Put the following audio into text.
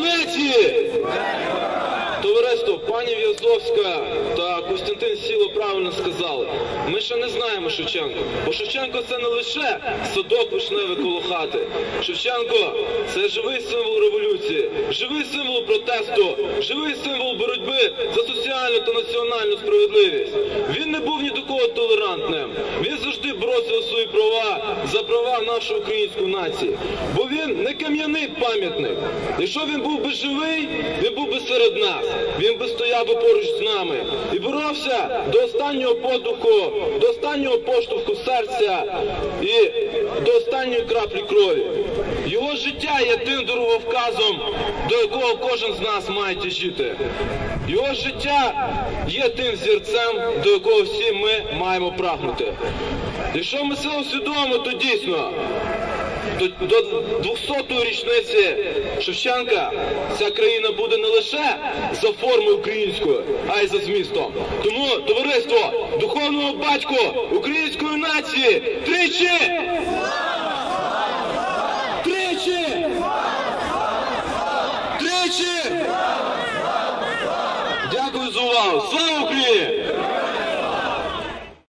нації! Товариство, пані В'язовська та Костянтин Сіло правильно сказали. Ми ще не знаємо Шевченко. Бо Шевченко це не лише садок вишневий коло хати. Шевченко це живий символ революції, живий символ протесту, живий символ боротьби за соціальну та національну справедливість. Він не був ні до кого толерантним. Він завжди за свої права, за права нашої української нації. Бо він не кам'яний пам'ятник. Якщо він був би живий, він був би серед нас. Він би стояв би поруч з нами і боровся до останнього подуху, до останнього поштовху серця і до останньої краплі крові. Його життя є тим дороговказом, до якого кожен з нас має тяжіти. Його життя є тим зірцем, до якого всі ми маємо прагнути. Якщо ми це усвідомимо, то дійсно до, до 200-ї річниці Шевченка ця країна буде не лише за формою українською, а й за змістом. Тому, товариство, духовного батько української нації! Тричі! Тричі! Дякую за увагу! Слава Україні!